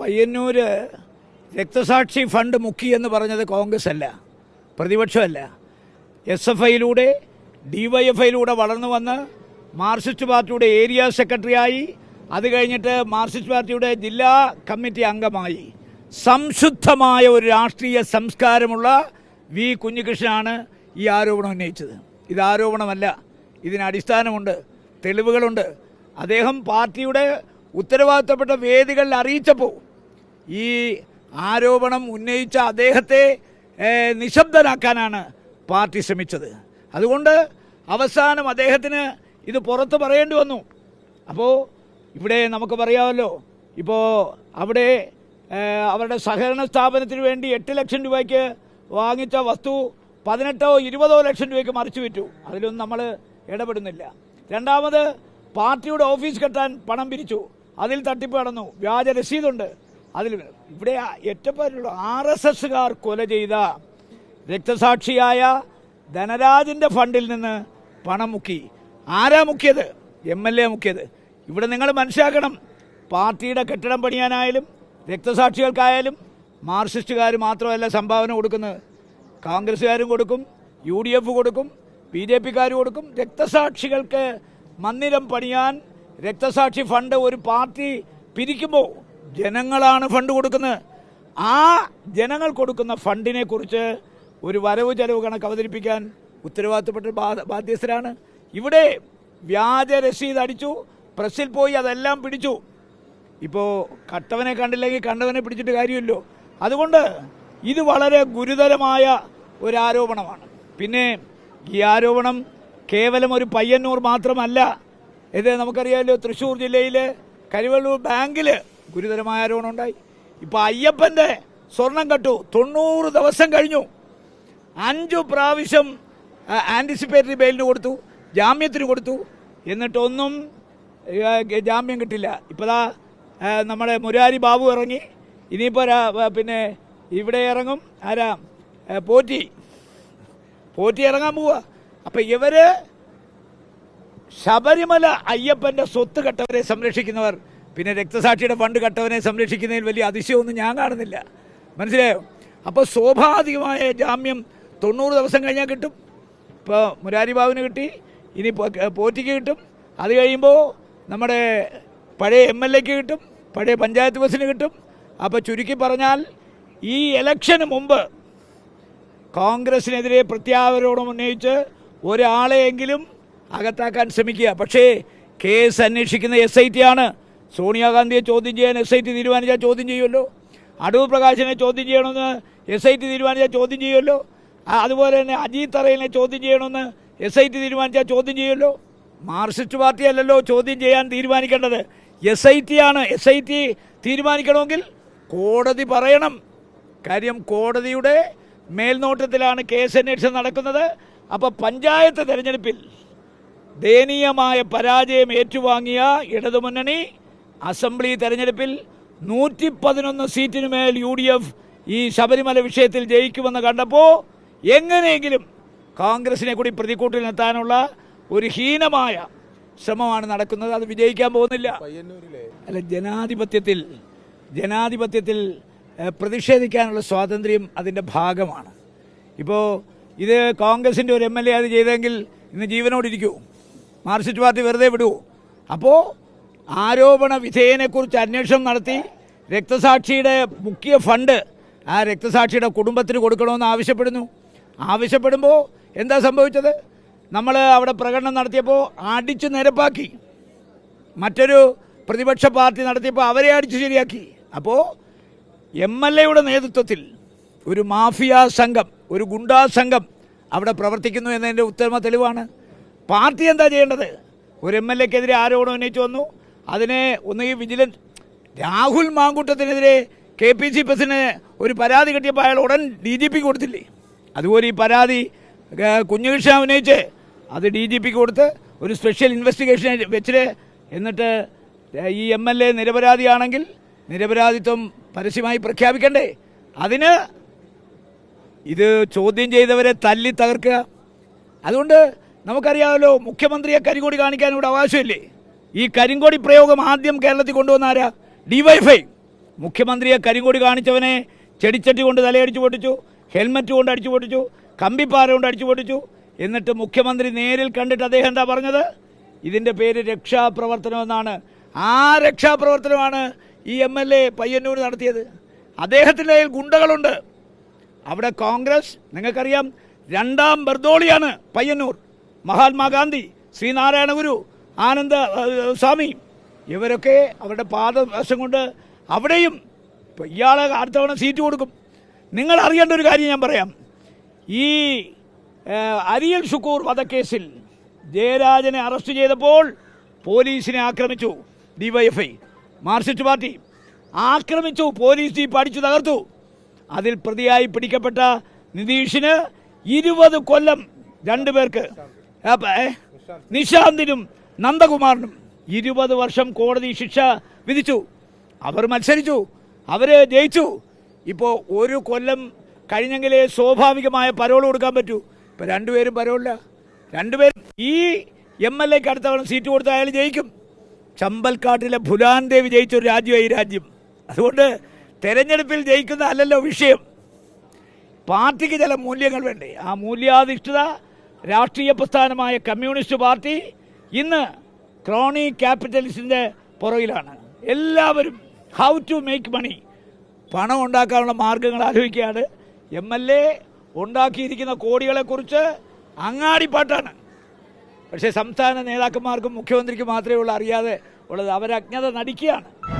പയ്യന്നൂര് രക്തസാക്ഷി ഫണ്ട് മുക്കി എന്ന് പറഞ്ഞത് കോൺഗ്രസ് അല്ല പ്രതിപക്ഷമല്ല. എസ് എഫ് ഐയിലൂടെ ഡി വൈ എഫ് ഐയിലൂടെ വളർന്നു വന്ന് മാർക്സിസ്റ്റ് പാർട്ടിയുടെ ഏരിയ സെക്രട്ടറിയായി. അത് കഴിഞ്ഞിട്ട് മാർക്സിസ്റ്റ് പാർട്ടിയുടെ ജില്ലാ കമ്മിറ്റി അംഗമായി. സംശുദ്ധമായ ഒരു രാഷ്ട്രീയ സംസ്കാരമുള്ള വി കുഞ്ഞികൃഷ്ണനാണ് ഈ ആരോപണം ഉന്നയിച്ചത്. ഇത് ആരോപണമല്ല ഇതിന് അടിസ്ഥാനമുണ്ട് തെളിവുകളുണ്ട്. അദ്ദേഹം പാർട്ടിയുടെ ഉത്തരവാദിത്തപ്പെട്ട വേദികളിൽ അറിയിച്ചപ്പോൾ ഈ ആരോപണം ഉന്നയിച്ച അദ്ദേഹത്തെ നിശബ്ദനാക്കാനാണ് പാർട്ടി ശ്രമിച്ചത്. അതുകൊണ്ട് അവസാനം അദ്ദേഹത്തിന് ഇത് പുറത്ത് പറയേണ്ടി വന്നു. അപ്പോൾ ഇവിടെ നമുക്ക് പറയാമല്ലോ. ഇപ്പോൾ അവിടെ അവരുടെ സഹകരണ സ്ഥാപനത്തിന് വേണ്ടി എട്ട് ലക്ഷം രൂപയ്ക്ക് വാങ്ങിച്ച വസ്തു പതിനെട്ടോ ഇരുപതോ ലക്ഷം രൂപയ്ക്ക് മറിച്ചു വിറ്റു. അതിലൊന്നും നമ്മൾ ഇടപെടുന്നില്ല. രണ്ടാമത് പാർട്ടിയുടെ ഓഫീസ് കെട്ടാൻ പണം പിരിച്ചു. അതിൽ തട്ടിപ്പ് നടന്നു. വ്യാജ രസീതുണ്ട്. അതിൽ ഇവിടെ ഏറ്റപ്പുള്ള ആർ എസ് എസ്സുകാർ കൊല ചെയ്ത രക്തസാക്ഷിയായ ധനരാജിന്റെ ഫണ്ടിൽ നിന്ന് പണം മുക്കി. ആരാ മുക്കിയത്? എം എൽ എ മുക്കിയത്. ഇവിടെ നിങ്ങൾ മനസ്സിലാക്കണം. പാർട്ടിയുടെ കെട്ടിടം പണിയാനായാലും രക്തസാക്ഷികൾക്കായാലും മാർക്സിസ്റ്റുകാർ മാത്രമല്ല സംഭാവന കൊടുക്കുന്നത്. കോൺഗ്രസ്സുകാരും കൊടുക്കും യു ഡി എഫ് കൊടുക്കും ബി ജെ പിക്കാർ കൊടുക്കും. രക്തസാക്ഷികൾക്ക് മന്ദിരം പണിയാൻ രക്തസാക്ഷി ഫണ്ട് ഒരു പാർട്ടി പിരിക്കുമ്പോൾ ജനങ്ങളാണ് ഫണ്ട് കൊടുക്കുന്നത്. ആ ജനങ്ങൾ കൊടുക്കുന്ന ഫണ്ടിനെ കുറിച്ച് ഒരു വരവ് ചെലവ് കണക്ക് അവതരിപ്പിക്കാൻ ഉത്തരവാദിത്തപ്പെട്ട ബാധ്യസ്ഥരാണ്. ഇവിടെ വ്യാജ രസീത് അടിച്ചു പ്രസ്സിൽ പോയി അതെല്ലാം പിടിച്ചു. ഇപ്പോൾ കട്ടവനെ കണ്ടില്ലെങ്കിൽ കണ്ടവനെ പിടിച്ചിട്ട് കാര്യമില്ലോ. അതുകൊണ്ട് ഇത് വളരെ ഗുരുതരമായ ഒരു ആരോപണമാണ് പിന്നെ ഈ ആരോപണം കേവലം ഒരു പയ്യന്നൂർ മാത്രമല്ല. ഇത് നമുക്കറിയാമല്ലോ തൃശ്ശൂർ ജില്ലയിൽ കരുവള്ളൂർ ബാങ്കിൽ ഗുരുതരമായ ആരോപണം ഉണ്ടായി ഇപ്പോൾ അയ്യപ്പന്റെ സ്വർണം കട്ടു. തൊണ്ണൂറ് ദിവസം കഴിഞ്ഞു. അഞ്ചു പ്രാവശ്യം ആന്റിസിപ്പേറ്ററി ബെയിലിന് കൊടുത്തു. ജാമ്യത്തിന് കൊടുത്തു. എന്നിട്ടൊന്നും ജാമ്യം കിട്ടില്ല. ഇപ്പോഴാ നമ്മുടെ മുരാരി ബാബു ഇറങ്ങി. ഇനിയിപ്പോൾ പിന്നെ ഇവിടെ ഇറങ്ങും. ആരാ? പോറ്റി. പോറ്റി ഇറങ്ങാൻ പോവുക അപ്പം ഇവർ ശബരിമല അയ്യപ്പന്റെ സ്വത്ത് കെട്ടവരെ സംരക്ഷിക്കുന്നവർ. പിന്നെ രക്തസാക്ഷിയുടെ ഫണ്ട് കട്ടവനെ സംരക്ഷിക്കുന്നതിൽ വലിയ അതിശയമൊന്നും ഞാൻ കാണുന്നില്ല. മനസ്സിലായോ? അപ്പോൾ സ്വാഭാവികമായ ജാമ്യം തൊണ്ണൂറ് ദിവസം കഴിഞ്ഞാൽ കിട്ടും. ഇപ്പോൾ മുരാരി ബാബുവിന് കിട്ടി ഇനി പോറ്റിക്ക് കിട്ടും. അത് കഴിയുമ്പോൾ നമ്മുടെ പഴയ എം എൽ എക്ക് കിട്ടും പഴയ പഞ്ചായത്ത് ബസ്സിന് കിട്ടും. അപ്പോൾ ചുരുക്കി പറഞ്ഞാൽ ഈ ഇലക്ഷന് മുമ്പ് കോൺഗ്രസിനെതിരെ പ്രത്യാവരോപണം ഉന്നയിച്ച് ഒരാളെയെങ്കിലും അകത്താക്കാൻ ശ്രമിക്കുക. പക്ഷേ കേസ് അന്വേഷിക്കുന്ന എസ് ഐ ടി ആണ്. സോണിയാഗാന്ധിയെ ചോദ്യം ചെയ്യാൻ എസ് ഐ ടി തീരുമാനിച്ചാൽ ചോദ്യം ചെയ്യുമല്ലോ. അടൂർ പ്രകാശിനെ ചോദ്യം ചെയ്യണമെന്ന് എസ് ഐ ടി തീരുമാനിച്ചാൽ ചോദ്യം ചെയ്യുമല്ലോ. അതുപോലെ തന്നെ അജീത് തറയിനെ ചോദ്യം ചെയ്യണമെന്ന് എസ് ഐ ടി തീരുമാനിച്ചാൽ ചോദ്യം ചെയ്യുമല്ലോ. മാർക്സിസ്റ്റ് പാർട്ടി അല്ലല്ലോ ചോദ്യം ചെയ്യാൻ തീരുമാനിക്കേണ്ടത്. എസ് ഐ ടി ആണ്. എസ് ഐ ടി തീരുമാനിക്കണമെങ്കിൽ കോടതി പറയണം. കാര്യം കോടതിയുടെ മേൽനോട്ടത്തിലാണ് കേസ് അന്വേഷണം നടക്കുന്നത്. അപ്പോൾ പഞ്ചായത്ത് തെരഞ്ഞെടുപ്പിൽ ദയനീയമായ പരാജയം ഏറ്റുവാങ്ങിയ ഇടതുമുന്നണി അസംബ്ലി തെരഞ്ഞെടുപ്പിൽ നൂറ്റി പതിനൊന്ന് സീറ്റിന് മേൽ യു ഡി എഫ് ഈ ശബരിമല വിഷയത്തിൽ ജയിക്കുമെന്ന് കണ്ടപ്പോൾ എങ്ങനെയെങ്കിലും കോൺഗ്രസിനെ കൂടി പ്രതിക്കൂട്ടിൽ നിർത്താനുള്ള ഒരു ഹീനമായ ശ്രമമാണ് നടക്കുന്നത്. അത് വിജയിക്കാൻ പോകുന്നില്ല. അല്ല ജനാധിപത്യത്തിൽ ജനാധിപത്യത്തിൽ പ്രതിഷേധിക്കാനുള്ള സ്വാതന്ത്ര്യം അതിന്റെ ഭാഗമാണ്. ഇപ്പോൾ ഇത് കോൺഗ്രസിന്റെ ഒരു എം എൽ എ അത് ചെയ്തെങ്കിൽ ഇന്ന് ജീവനോടിരിക്കൂ. മാർക്സിസ്റ്റ് പാർട്ടി വെറുതെ വിടൂ അപ്പോൾ ആരോപണ വിധേയനെക്കുറിച്ച് അന്വേഷണം നടത്തി രക്തസാക്ഷിയുടെ മുഖ്യ ഫണ്ട് ആ രക്തസാക്ഷിയുടെ കുടുംബത്തിന് കൊടുക്കണമെന്ന് ആവശ്യപ്പെടുന്നു. ആവശ്യപ്പെടുമ്പോൾ എന്താ സംഭവിച്ചത്? നമ്മൾ അവിടെ പ്രകടനം നടത്തിയപ്പോൾ അടിച്ചു നിരപ്പാക്കി. മറ്റൊരു പ്രതിപക്ഷ പാർട്ടി നടത്തിയപ്പോൾ അവരെ അടിച്ചു ശരിയാക്കി. അപ്പോൾ എം എൽ എയുടെ നേതൃത്വത്തിൽ ഒരു മാഫിയ സംഘം ഒരു ഗുണ്ടാ സംഘം അവിടെ പ്രവർത്തിക്കുന്നു എന്നതിന്റെ ഉത്തമ തെളിവാണ്. പാർട്ടി എന്താ ചെയ്യേണ്ടത്? ഒരു എം എൽ എക്കെതിരെ ആരോപണം ഉന്നയിച്ചു വന്നു. അതിനെ ഒന്നുകിൽ വിജിലൻസ് രാഹുൽ മാങ്കൂട്ടത്തിനെതിരെ കെ പി സി ബസിന് ഒരു പരാതി കിട്ടിയപ്പോൾ അയാൾ ഉടൻ ഡി ജി പിക്ക് കൊടുത്തില്ലേ? അതുപോലെ ഈ പരാതി കുഞ്ഞുകൃഷ്ണ ഉന്നയിച്ച് അത് ഡി ജി പിക്ക് കൊടുത്ത് ഒരു സ്പെഷ്യൽ ഇൻവെസ്റ്റിഗേഷൻ വെച്ചിട്ട് എന്നിട്ട് ഈ എം എൽ എ നിരപരാധിയാണെങ്കിൽ നിരപരാധിത്വം പരസ്യമായി പ്രഖ്യാപിക്കണ്ടേ? അതിന് ഇത് ചോദ്യം ചെയ്തവരെ തല്ലി തകർക്കുക. അതുകൊണ്ട് നമുക്കറിയാമല്ലോ മുഖ്യമന്ത്രിയെ കരികൂടി കാണിക്കാൻ ഇവിടെ അവകാശമില്ലേ? ഈ കരിങ്കോടി പ്രയോഗം ആദ്യം കേരളത്തിൽ കൊണ്ടുവന്ന ആരാ? ഡിവൈഫൈ മുഖ്യമന്ത്രിയെ കരിങ്കോടി കാണിച്ചവനെ ചെടിച്ചട്ടി കൊണ്ട് തലയടിച്ചു പൊട്ടിച്ചു ഹെൽമറ്റ് കൊണ്ട് അടിച്ചു പൊട്ടിച്ചു കമ്പിപ്പാറ കൊണ്ട് അടിച്ചു പൊട്ടിച്ചു. എന്നിട്ട് മുഖ്യമന്ത്രി നേരിൽ കണ്ടിട്ട് അദ്ദേഹം എന്താ പറഞ്ഞത്? ഇതിന്റെ പേര് രക്ഷാപ്രവർത്തനം എന്നാണ്. ആ രക്ഷാപ്രവർത്തനമാണ് ഈ എം എൽ എ പയ്യന്നൂർ നടത്തിയത്. അദ്ദേഹത്തിന്റെ കയ്യിൽ ഗുണ്ടകളുണ്ട്. അവിടെ കോൺഗ്രസ് നിങ്ങൾക്കറിയാം രണ്ടാം ബർദോളിയാണ് പയ്യന്നൂർ. മഹാത്മാഗാന്ധി ശ്രീനാരായണ ഗുരു ആനന്ദ സ്വാമി ഇവരൊക്കെ അവരുടെ പാദവശം കൊണ്ട് അവിടെയും ഇപ്പം ഇയാളെ അടുത്ത തവണ സീറ്റ് കൊടുക്കും. നിങ്ങൾ അറിയേണ്ട ഒരു കാര്യം ഞാൻ പറയാം. ഈ അരിയൽ ഷുക്കൂർ വധക്കേസിൽ ജയരാജനെ അറസ്റ്റ് ചെയ്തപ്പോൾ പോലീസിനെ ആക്രമിച്ചു ഡിവൈഎഫ്ഐ മാർക്സിസ്റ്റ് പാർട്ടി. ആക്രമിച്ചു പോലീസ് ജീപ്പ് അടിച്ചു തകർത്തു. അതിൽ പ്രതിയായി പിടിക്കപ്പെട്ട നിതീഷിന് ഇരുപത് കൊല്ലം രണ്ടുപേർക്ക്? നിശാന്തിനും നന്ദകുമാറിനും ഇരുപത് വർഷം കോടതി ശിക്ഷ വിധിച്ചു. അവർ മത്സരിച്ചു. അവർ ജയിച്ചു. ഇപ്പോൾ ഒരു കൊല്ലം കഴിഞ്ഞെങ്കിലേ സ്വാഭാവികമായ പരോൾ കൊടുക്കാൻ പറ്റൂ. ഇപ്പം രണ്ടുപേരും പരോളില്ല രണ്ടുപേരും ഈ എം എൽ എക്ക് അടുത്ത തവണ സീറ്റ് കൊടുത്ത അയാൾ ജയിക്കും. ചമ്പൽക്കാട്ടിലെ ഭുലാൻ ദേവി ജയിച്ച ഒരു രാജ്യമായി ഈ രാജ്യം. അതുകൊണ്ട് തെരഞ്ഞെടുപ്പിൽ ജയിക്കുന്ന അല്ലല്ലോ വിഷയം. പാർട്ടിക്ക് ചില മൂല്യങ്ങൾ വേണ്ടേ? ആ മൂല്യാധിഷ്ഠിത രാഷ്ട്രീയ പ്രസ്ഥാനമായ കമ്മ്യൂണിസ്റ്റ് പാർട്ടി ഇന്ന് ക്രോണി ക്യാപിറ്റലിസ്റ്റിന്റെ പുറകിലാണ്. എല്ലാവരും ഹൗ ടു മേക്ക് മണി പണം ഉണ്ടാക്കാനുള്ള മാർഗങ്ങൾ ആലോചിക്കുകയാണ്. എം എൽ എ ഉണ്ടാക്കിയിരിക്കുന്ന കോടികളെക്കുറിച്ച് അങ്ങാടിപ്പാട്ടാണ്. പക്ഷേ സംസ്ഥാന നേതാക്കന്മാർക്കും മുഖ്യമന്ത്രിക്കും മാത്രമേ ഉള്ളൂ അറിയാതെ ഉള്ളത്. അവരജ്ഞത നടിക്കുകയാണ്.